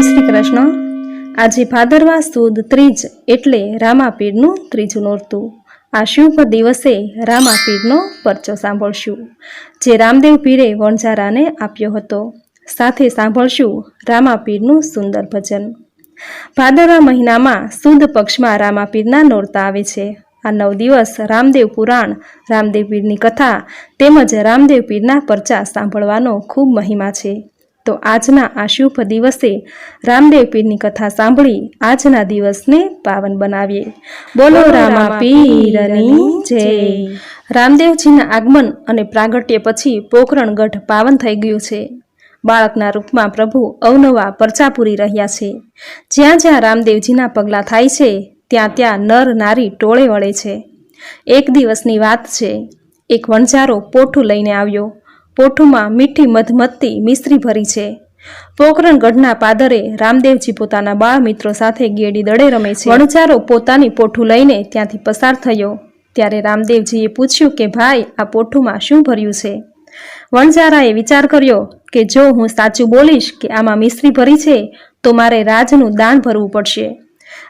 શ્રી કૃષ્ણ. આજે ભાદરવા સુદ ત્રીજ એટલે રામાપીરનું ત્રીજું નોરતું. આ શુભ દિવસે રામાપીરનો પરચો સાંભળશું, જે રામદેવ પીરે વણઝારાને આપ્યો હતો. સાથે સાંભળશું રામાપીરનું સુંદર ભજન. ભાદરવા મહિનામાં સુદ પક્ષમાં રામાપીરના નોરતા આવે છે. આ નવ દિવસ રામદેવ પુરાણ, રામદેવ પીરની કથા તેમજ રામદેવ પીરના પરચા સાંભળવાનો ખૂબ મહિમા છે. તો આજના આ શુભ દિવસે રામદેવ પીરની કથા સાંભળી આજના દિવસને પાવન બનાવીએ. બોલો રામા પીરની જય. રામદેવજીના આગમન અને પ્રાગટ્ય પછી પોખરણ ગઢ પાવન થઈ ગયું છે. બાળકના રૂપમાં પ્રભુ અવનવા પરચા પૂરી રહ્યા છે. જ્યાં જ્યાં રામદેવજીના પગલાં થાય છે ત્યાં ત્યાં નર નારી ટોળે વળે છે. એક દિવસની વાત છે. એક વણઝારો પોઠું લઈને આવ્યો. પોઠુંમાં મીઠી મધમત્તી મિશ્રી ભરી છે. પોખરણ ગઢના પાદરે રામદેવજી પોતાના બાળ મિત્રો સાથે ગેડી દડે રમે છે. વણઝારો પોતાની પોઠું લઈને ત્યાંથી પસાર થયો. ત્યારે રામદેવજીએ પૂછ્યું કે, ભાઈ, આ પોઠુંમાં શું ભર્યું છે? વણઝારાએ વિચાર કર્યો કે, જો હું સાચું બોલીશ કે આમાં મિશ્રી ભરી છે, તો મારે રાજનું દાન ભરવું પડશે.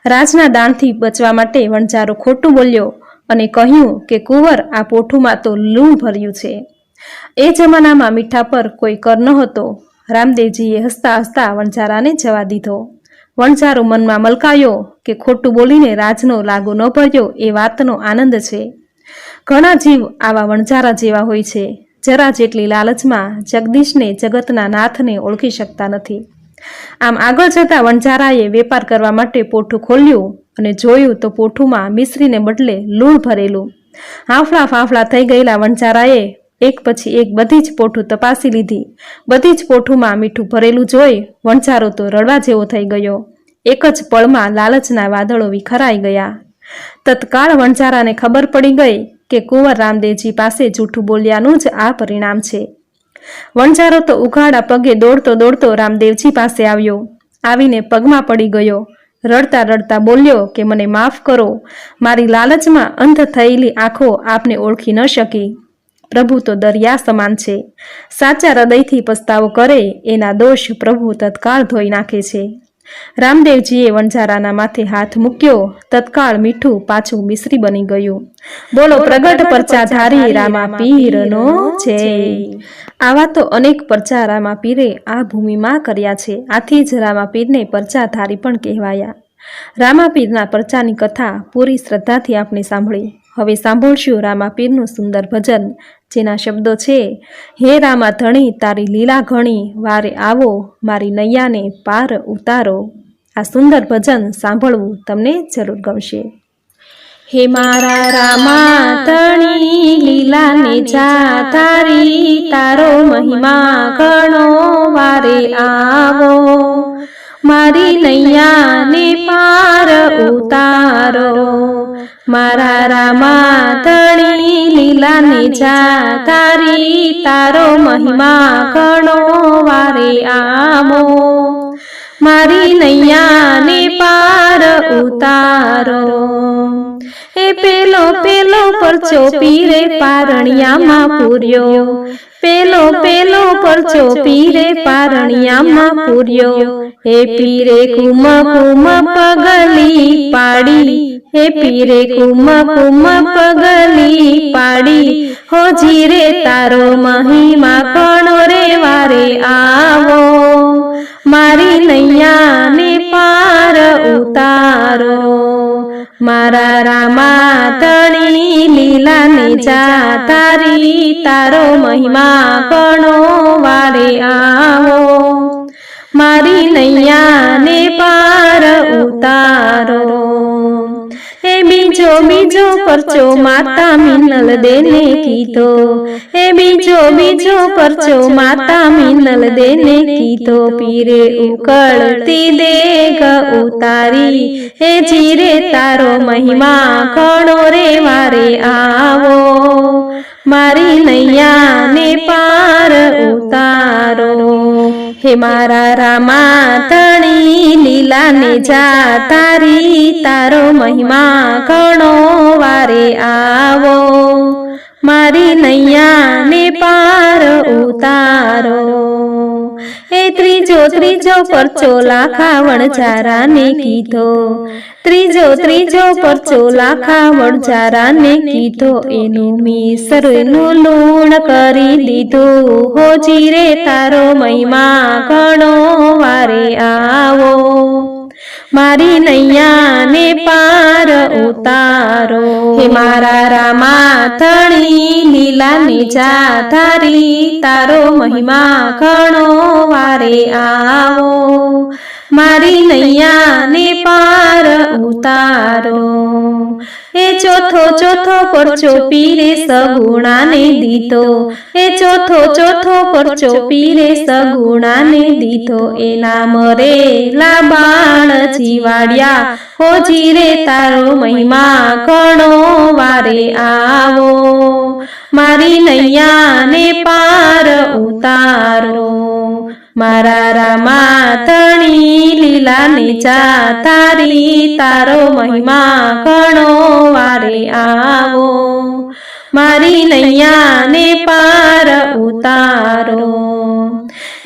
રાજના દાનથી બચવા માટે વણઝારો ખોટું બોલ્યો અને કહ્યું કે, કુંવર, આ પોઠુંમાં તો લૂણ ભર્યું છે. એ જમાનામાં મીઠા પર કોઈ કર નહોતો. રામદેવજીએ હસતા હસતા વણઝારાને જવા દીધો. વણઝારો મનમાં મલકાયો કે ખોટું બોલીને રાજનો લાગુ ન ભર્યો એ વાતનો આનંદ છે. ઘણા જીવ આવા વણઝારા જેવા હોય છે. જરા જેટલી લાલચમાં જગદીશને જગતના નાથને ઓળખી શકતા નથી. આમ આગળ જતા વણઝારાએ વેપાર કરવા માટે પોઠું ખોલ્યું અને જોયું તો પોઠુંમાં મિશ્રીને બદલે લૂણ ભરેલું. હાંફળા ફાંફળા થઈ ગયેલા વણઝારાએ એક પછી એક બધી જ પોઠું તપાસી લીધી. બધી જ પોઠુંમાં મીઠું ભરેલું જોઈ વણઝારો તો રડવા જેવો થઈ ગયો. એક જ પળમાં લાલચના વાદળો વિખરાઈ ગયા. તત્કાળ વણઝારાને ખબર પડી ગઈ કે કુંવર રામદેવજી પાસે જૂઠું બોલ્યાનું જ આ પરિણામ છે. વણઝારો તો ઉઘાડા પગે દોડતો દોડતો રામદેવજી પાસે આવ્યો. આવીને પગમાં પડી ગયો. રડતા રડતા બોલ્યો કે મને માફ કરો. મારી લાલચમાં અંધ થયેલી આંખો આપને ઓળખી ન શકી. પ્રભુ તો દરિયા સમાન છે. સાચા હૃદયથી પસ્તાવો કરે એના દોષ પ્રભુ તત્કાળ ધોઈ નાખે છે. રામદેવજીએ વણઝારાના માથે હાથ મૂક્યો તત્કાળ મીઠું પાછું મિશ્રી બની ગયું. બોલો પ્રગટ પરચા ધારી રામા પીરનો જય આવા તો અનેક પરચા રામા પીરે આ ભૂમિમાં કર્યા છે. આથી જ રામા પીરને પરચા ધારી પણ કહેવાયા. રામા પીરના પરચાની કથા પૂરી શ્રદ્ધાથી આપણે સાંભળી. હવે સાંભળશું રામા પીરનું સુંદર ભજન, જેના શબ્દો છે, હે રામા ધણી, તારી લીલા ઘણી, વારે આવો, મારી નૈયાને પાર ઉતારો. આ સુંદર ભજન સાંભળવું તમને જરૂર ગમશે. હે મારા રામા ધણી, લીલાને જા, તારી તારો મહિમા ઘણો, વારે આવો. મારી નૈયાને પાર ઉતારો. મારા રામા ધણી લીલાને જા તારી તારો મહિમા ઘણો વારે આમો મારી નૈયાને પાર ઉતારો. એ પેલો પેલો પરચો પીરે પારણિયામાં પૂર્યો. પેલો પેલો પરચો પીરે પારણિયામાં પૂર્યો. હે પીરે કુમ કુમ પગલી પાડી, હે પીરે કુમ કુમ પગલી પાડી, હો જીરે તારો મહિમા કણો રે વારે આવો. મારી નૈયાને પાર ઉતારો, મારા રામા તણી લીલાને જા તારી તારો મહિમા કણો વારે આવો. મારી નૈયાને પાર ઉતારો. હે બીજો બીજો પરચો માતા મિનલ દેને કીધો. હે બીજો બીજો પરચો માતા મિનલ દેને કીધો. પીરે ઉકળતી દેગ ઉતારી. હે જીરે, તારો મહિમા કણો રે વારે આવો. મારી નૈયાને પાર ઉતારો. હે મારા રામા તણી લીલાને જા, તારી તારો મહિમા ઘણો વારે આવો. મારી નૈયાને પાર ઉતારો. એ ત્રીજો ત્રીજો પરચો લાખા વણજારાને કીધો. ત્રીજો ત્રીજો પરચો લાખા વણજારાને કીધો. એનું મીસરનું લૂણ કરી દીધું હો જીરે તારો મહિમા, ઘણો વારે આવો. મારી નૈયાને પાર ઉતારો. હે મારા રામા ધણી લીલાની જા ધારી તારો મહિમા ઘણો વારે આવો. મારી નૈયાને પાર ઉતારો. એ ચોથો ચોથો પરચો પીરે સગુણાને દીધો. એ ચોથો ચોથો પરચો પીરે સગુણાને દીધો. એના મરે લાબાણ જીવાડ્યા. હોજી રે તારો મહિમા ઘણો વારે આવો. મારી નૈયાને મારા રામા તણી લીલા નીચા તારી તારો મહિમા ઘણો વારે આવો. મારી નૈયાને પાર ઉતારો.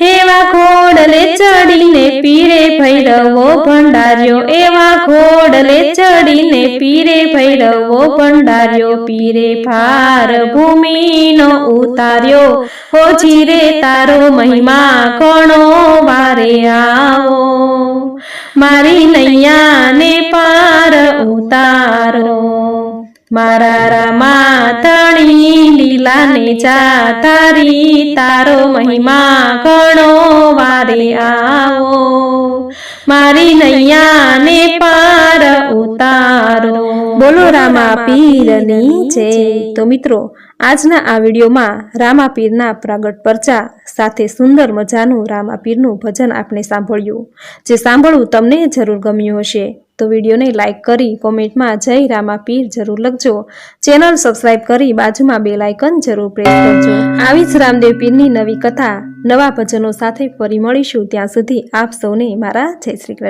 એવા ઘોડલે ચડીને પીરે ભૈરવો ભંડાર્યો, એવા ઘોડલે ચડીને પીરે ભૈરવો ભંડાર્યો, પીરે ભાર ભૂમિનો ઉતાર્યો. હોજી રે તારો મહિમા, ઘણો વારે આવો. મારી નૈયાને પાર ઉતારો. મારા રામા લીલા લીલાને ચા તારી તારો મહિમા ઘણો વારે આવો. મારી નૈયાને પાર ઉતારો. બોલો રામા પીરની જય. તો મિત્રો, આજના આ વિડીયોમાં રામા પીરના પ્રાગટ પરચા સાથે સુંદર મજાનું રામા પીરનું ભજન આપણે સાંભળ્યું, જે સાંભળવું તમને જરૂર ગમ્યું હશે. તો વિડીયોને લાઇક કરી કોમેન્ટમાં જય રામા પીર જરૂર લખજો. ચેનલ સબસ્ક્રાઇબ કરી બાજુમાં બે લાઇકન જરૂર પ્રેસ કરજો. આવી જ રામદેવ પીરની નવી કથા નવા ભજનો સાથે ફરી મળીશું. ત્યાં સુધી આપ સૌને મારા જય શ્રી કૃષ્ણ.